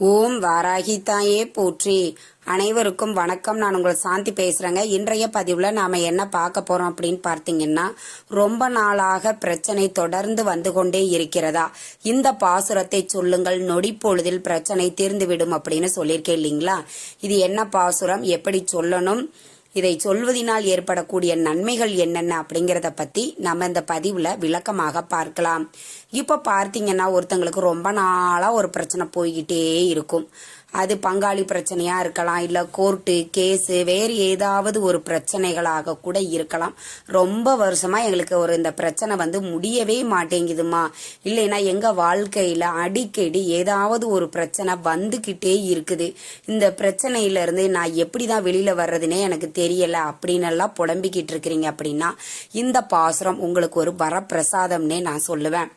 ஓம் வாராகி தாயே போற்றி. அனைவருக்கும் வணக்கம். நான் உங்களை சாந்தி பேசுகிறேங்க இன்றைய பதிவில் நாம் என்ன பார்க்க போகிறோம் அப்படின்னு பார்த்தீங்கன்னா ரொம்ப நாளாக பிரச்சனை தொடர்ந்து வந்து கொண்டே இருக்கிறதா? இந்த பாசுரத்தை சொல்லுங்கள். நொடி பொழுதில் பிரச்சனை தீர்ந்துவிடும் அப்படின்னு சொல்லியிருக்கேன் இல்லைங்களா? இது என்ன பாசுரம்? எப்படி சொல்லணும்? இதை சொல்வதினால் ஏற்படக்கூடிய நன்மைகள் என்னென்ன அப்படிங்கிறத பத்தி நம்ம இந்த பதிவுல விளக்கமாக பார்க்கலாம். இப்ப பார்த்தீங்கன்னா ஒருத்தங்களுக்கு ரொம்ப நாளா ஒரு பிரச்சனை போய்கிட்டே இருக்கும். அது பங்காளி பிரச்சனையா இருக்கலாம் இல்ல கோர்ட்டு கேஸு வேறு ஏதாவது ஒரு பிரச்சனைகளாக கூட இருக்கலாம். ரொம்ப வருஷமா எங்களுக்கு ஒரு இந்த பிரச்சனை வந்து முடியவே மாட்டேங்குதுமா. இல்லைன்னா எங்க வாழ்க்கையில அடிக்கடி ஏதாவது ஒரு பிரச்சனை வந்துகிட்டே இருக்குது. இந்த பிரச்சனையில இருந்து நான் எப்படிதான் வெளியில வர்றதுனே எனக்கு தெரியல. அப்படின்னு எல்லாம் புலம்பிக்கிட்டு இருக்கிறீங்க அப்படின்னா இந்த பாசுரம் உங்களுக்கு ஒரு வரப்பிரசாதம்னே நான் சொல்லுவேன்.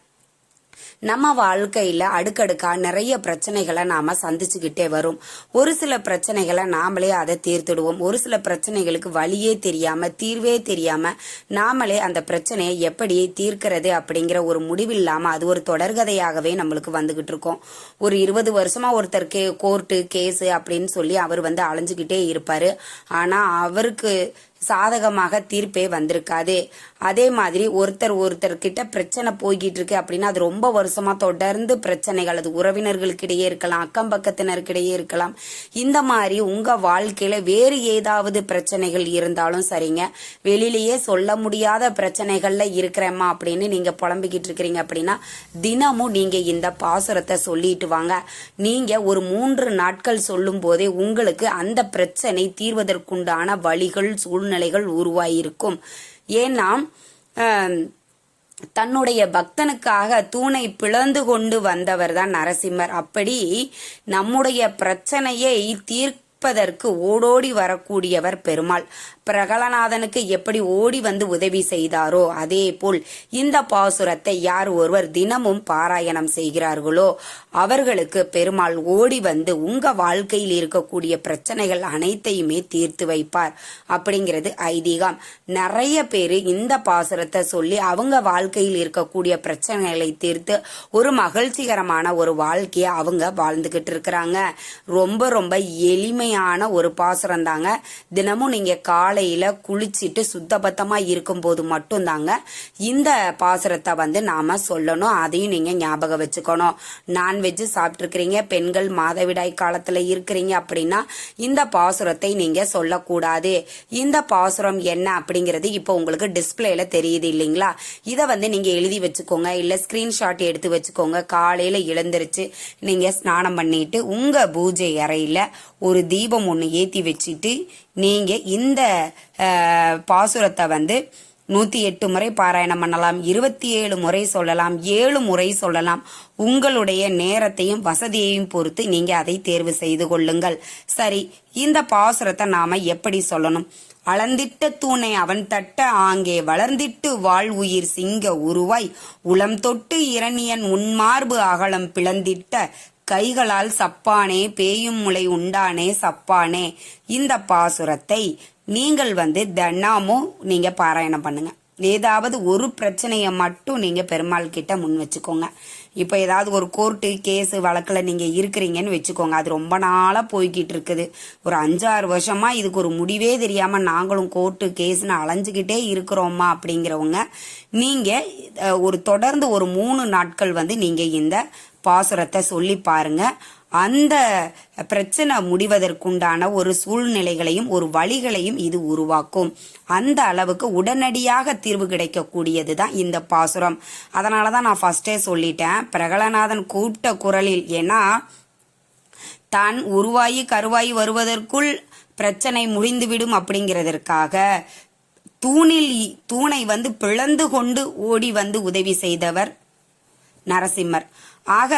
நம்ம வாழ்க்கையில அடுக்கடுக்கா நிறைய பிரச்சனைகளை நாம சந்திச்சுக்கிட்டே வரும். ஒரு சில பிரச்சனைகளை நாமளே அதை தீர்த்துடுவோம். ஒரு சில பிரச்சனைகளுக்கு வழியே தெரியாம தீர்வே தெரியாம நாமளே அந்த பிரச்சனையை எப்படி தீர்க்கிறது அப்படிங்கிற ஒரு முடிவில்லாம அது ஒரு தொடர்கதையாகவே நம்மளுக்கு வந்துகிட்டு இருக்கோம். ஒரு இருபது வருஷமா ஒருத்தர் கே கோர்ட்டு கேஸு அப்படின்னு சொல்லி அவர் வந்து அலைஞ்சுக்கிட்டே இருப்பாரு. ஆனா அவருக்கு சாதகமாக தீர்ப்பே வந்திருக்காது. அதே மாதிரி ஒருத்தர் ஒருத்தர் கிட்ட பிரச்சனை போய்கிட்டு இருக்கு அப்படின்னா அது ரொம்ப வருஷமா தொடர்ந்து பிரச்சனைகள். அது உறவினர்களுக்கிடையே இருக்கலாம் அக்கம் பக்கத்தினருக்கிடையே இருக்கலாம். இந்த மாதிரி உங்க வாழ்க்கையில வேறு ஏதாவது பிரச்சனைகள் இருந்தாலும் சரிங்க. வெளியிலேயே சொல்ல முடியாத பிரச்சனைகள்ல இருக்கிறேம்மா அப்படின்னு நீங்க புலம்பிக்கிட்டு இருக்கிறீங்க அப்படின்னா தினமும் நீங்க இந்த பாசுரத்தை சொல்லிட்டு வாங்க. நீங்க ஒரு மூன்று நாட்கள் சொல்லும் போதே உங்களுக்கு அந்த பிரச்சனை தீர்வதற்குண்டான வழிகள் சூழ்நிலைகள் உருவாயிருக்கும். ஏன்னா தன்னுடைய பக்தனுக்காக தூணை பிளந்து கொண்டு வந்தவர் தான் நரசிம்மர். அப்படி நம்முடைய பிரச்சனையை தீர்ப்பதற்கு ஓடோடி வரக்கூடியவர் பெருமாள். பிரகலநாதனுக்கு எப்படி ஓடி வந்து உதவி செய்தாரோ அதே போல் இந்த பாசுரத்தை யார் ஒருவர் தினமும் பாராயணம் செய்கிறார்களோ அவர்களுக்கு பெருமாள் ஓடி வந்து உங்க வாழ்க்கையில் இருக்கக்கூடிய பிரச்சனைகள் அனைத்தையுமே தீர்த்து வைப்பார். அப்படிங்கிறது ஐதீகம். நிறைய பேர் இந்த பாசுரத்தை சொல்லி அவங்க வாழ்க்கையில் இருக்கக்கூடிய பிரச்சனைகளை தீர்த்து ஒரு மகிழ்ச்சிகரமான ஒரு வாழ்க்கையை அவங்க வாழ்ந்துகிட்டு இருக்கிறாங்க. ரொம்ப ரொம்ப எளிமையான ஒரு பாசுரம் தாங்க தினமும் நீங்க காலையில குளிச்சிட்டு சுத்தபத்தமா இருக்கும்போது மட்டும்தாங்க இந்த பாசுரத்தை வந்து நாம சொல்லணும். அதையும் நீங்க ஞாபகம் வச்சுக்கணும். நான்வெஜ் சாப்பிட்டுருக்கிறீங்க. பெண்கள் மாதவிடாய் காலத்துல இருக்கிறீங்க அப்படின்னா இந்த பாசுரத்தை நீங்க சொல்லக்கூடாது. இந்த பாசுரம் என்ன அப்படிங்கிறது இப்போ உங்களுக்கு டிஸ்பிளேல தெரியுது இல்லைங்களா? இதை வந்து நீங்க எழுதி வச்சுக்கோங்க. இல்ல ஸ்கிரீன்ஷாட் எடுத்து வச்சுக்கோங்க. காலையில எழுந்திருச்சு நீங்க ஸ்நானம் பண்ணிட்டு உங்க பூஜை அறையில ஒரு தீபம் ஒன்று ஏற்றி வச்சுட்டு நீங்கள் இந்த பாசுரத்தை வந்து நூற்றி எட்டு முறை பாராயணம் பண்ணலாம் இருபத்தி ஏழு முறை சொல்லலாம் ஏழு முறை சொல்லலாம். உங்களுடைய நேரத்தையும் வசதியையும் பொறுத்து நீங்கள் அதை தேர்வு செய்து கொள்ளுங்கள். சரி இந்த பாசுரத்தை நாம் எப்படி சொல்லணும்? அளந்திட்ட தூணை அவன் தட்ட ஆங்கே வளர்ந்திட்டு வாழ் உயிர் சிங்க உருவாய். உளம் தொட்டு இரணியன் உன்மார்பு அகலம் பிளந்திட்ட கைகளால் சப்பானே பேயும் முளை உண்டானே சப்பானே. இந்த பாசுரத்தை நீங்கள் வந்து தினமும் நீங்க பாராயணம் பண்ணுங்க. ஏதாவது ஒரு பிரச்சனையை மட்டும் நீங்க பெருமாள் கிட்ட முன் வச்சுக்கோங்க. இப்போ ஏதாவது ஒரு கோர்ட்டு கேஸ் வழக்கில் நீங்கள் இருக்கிறீங்கன்னு வச்சுக்கோங்க. அது ரொம்ப நாளாக போய்கிட்டு இருக்குது. ஒரு அஞ்சாறு வருஷமாக இதுக்கு ஒரு முடிவே தெரியாமல் நாங்களும் கோர்ட்டு கேஸ்னு அலைஞ்சிக்கிட்டே இருக்கிறோமா அப்படிங்கிறவங்க நீங்கள் ஒரு தொடர்ந்து ஒரு மூணு நாட்கள் வந்து நீங்கள் இந்த பாசுரத்தை சொல்லி பாருங்க. அந்த பிரச்சனை முடிவதற்குண்டான ஒரு சூழ்நிலைகளையும் ஒரு வழிகளையும் இது உருவாக்கும். அந்த அளவுக்கு உடனடியாக தீர்வு கிடைக்கக்கூடியது தான் இந்த பாசுரம். அதனால தான் நான் ஃபர்ஸ்டே சொல்லிட்டேன். பிரகலநாதன் கூப்பிட்ட குரலில் ஏன்னா தான் உருவாகி கருவாகி வருவதற்குள் பிரச்சனை முடிந்துவிடும் அப்படிங்கிறதற்காக தூணில் தூணை வந்து பிளந்து கொண்டு ஓடி வந்து உதவி செய்தவர் நரசிம்மர். ஆக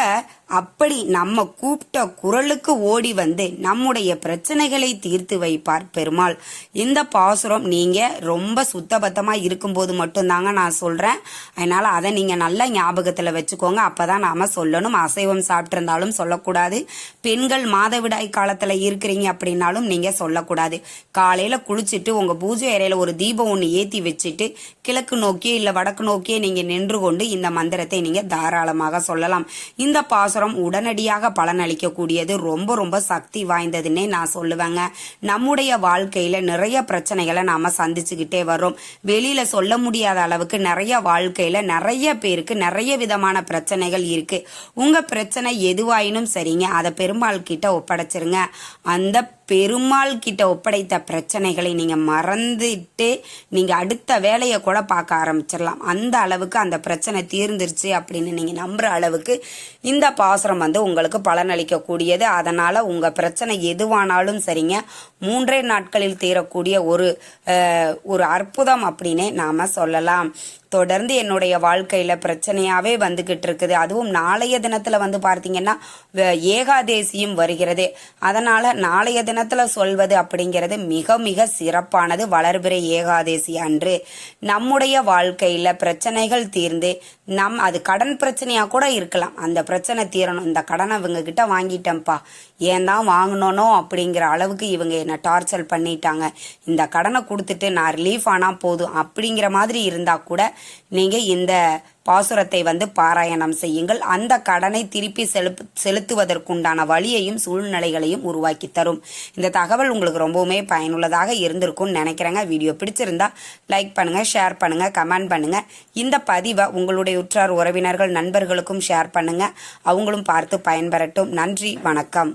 அப்படி நம்ம கூப்பிட்ட குரலுக்கு ஓடி வந்து நம்முடைய பிரச்சனைகளை தீர்த்து வைப்பார் பெருமாள். இந்த பாசுரம் நீங்க ரொம்ப சுத்தபத்தமா இருக்கும்போது மட்டும்தாங்க நான் சொல்றேன். அதனால அதை நீங்க நல்ல ஞாபகத்துல வச்சுக்கோங்க. அப்பதான் நாம சொல்லணும். அசைவம் சாப்பிட்டிருந்தாலும் சொல்லக்கூடாது. பெண்கள் மாதவிடாய் காலத்துல இருக்கிறீங்க அப்படின்னாலும் நீங்க சொல்லக்கூடாது. காலையில குளிச்சுட்டு உங்க பூஜை அறையில ஒரு தீபம் ஒன்று ஏத்தி வச்சுட்டு கிழக்கு நோக்கியே இல்ல வடக்கு நோக்கியே நீங்க நின்று கொண்டு இந்த மந்திரத்தை நீங்க தாராளமாக சொல்லலாம். இந்த பாசுரம் பாசுரம் உடனடியாக பலனளிக்கக்கூடியது ரொம்ப ரொம்ப சக்தி வாய்ந்ததுன்னே நான் சொல்லுவேங்க. நம்முடைய வாழ்க்கையில நிறைய பிரச்சனைகளை நாம சந்திச்சுக்கிட்டே வரோம் வெளியில சொல்ல முடியாத அளவுக்கு நிறைய வாழ்க்கையில நிறைய பேருக்கு நிறைய விதமான பிரச்சனைகள் இருக்கு. உங்க பிரச்சனை எதுவாயினும் சரிங்க. அதை பெருமாள் கிட்ட ஒப்படைச்சிருங்க. அந்த பெருமாள் கிட்ட ஒப்படைத்த பிரச்சனைகளை நீங்கள் மறந்துட்டு நீங்கள் அடுத்த வேலையை கூட பார்க்க ஆரம்பிச்சிடலாம். அந்த அளவுக்கு அந்த பிரச்சனை தீர்ந்துருச்சு அப்படின்னு நீங்கள் நம்புகிற அளவுக்கு இந்த பாசுரம் வந்து உங்களுக்கு பலனளிக்கக்கூடியது. அதனால் உங்கள் பிரச்சனை எதுவானாலும் சரிங்க. மூன்றே நாட்களில் தீரக்கூடிய ஒரு ஒரு அற்புதம் அப்படின்னே நாம் சொல்லலாம். தொடர்ந்து என்னுடைய வாழ்க்கையில பிரச்சனையாவே வந்துகிட்டு இருக்குது. அதுவும் நாளைய தினத்துல வந்து பார்த்தீங்கன்னா ஏகாதேசியும் வருகிறது. அதனால நாளைய தினத்துல சொல்வது அப்படிங்கிறது மிக மிக சிறப்பானது. வளர்பிறை ஏகாதேசி அன்று நம்முடைய வாழ்க்கையில பிரச்சனைகள் தீர்ந்து நம் அது கடன் பிரச்சனையா கூட இருக்கலாம். அந்த பிரச்சனை தீரணும். இந்த கடனை இவங்க கிட்ட வாங்கிட்டேன்ப்பா. ஏன் தான் வாங்கினோனோ அப்படிங்கிற அளவுக்கு இவங்க என்ன டார்ச்சர் பண்ணிட்டாங்க. இந்த கடனை கொடுத்துட்டு நான் ரிலீஃப் ஆனால் போதும் அப்படிங்கிற மாதிரி இருந்தா கூட நீங்கள் இந்த பாசுரத்தை வந்து பாராயணம் செய்யுங்கள். அந்த கடனை திருப்பி செலுப்பு செலுத்துவதற்குண்டான வழியையும் சூழ்நிலைகளையும் உருவாக்கி தரும். இந்த தகவல் உங்களுக்கு ரொம்பவுமே பயனுள்ளதாக இருந்திருக்கும்னு நினைக்கிறேங்க. வீடியோ பிடிச்சிருந்தா லைக் பண்ணுங்கள் ஷேர் பண்ணுங்கள் கமெண்ட் பண்ணுங்கள் இந்த பதிவை உங்களுடைய உற்றார் உறவினர்கள் நண்பர்களுக்கும் ஷேர் பண்ணுங்கள் அவங்களும் பார்த்து பயன்பெறட்டும். நன்றி வணக்கம்.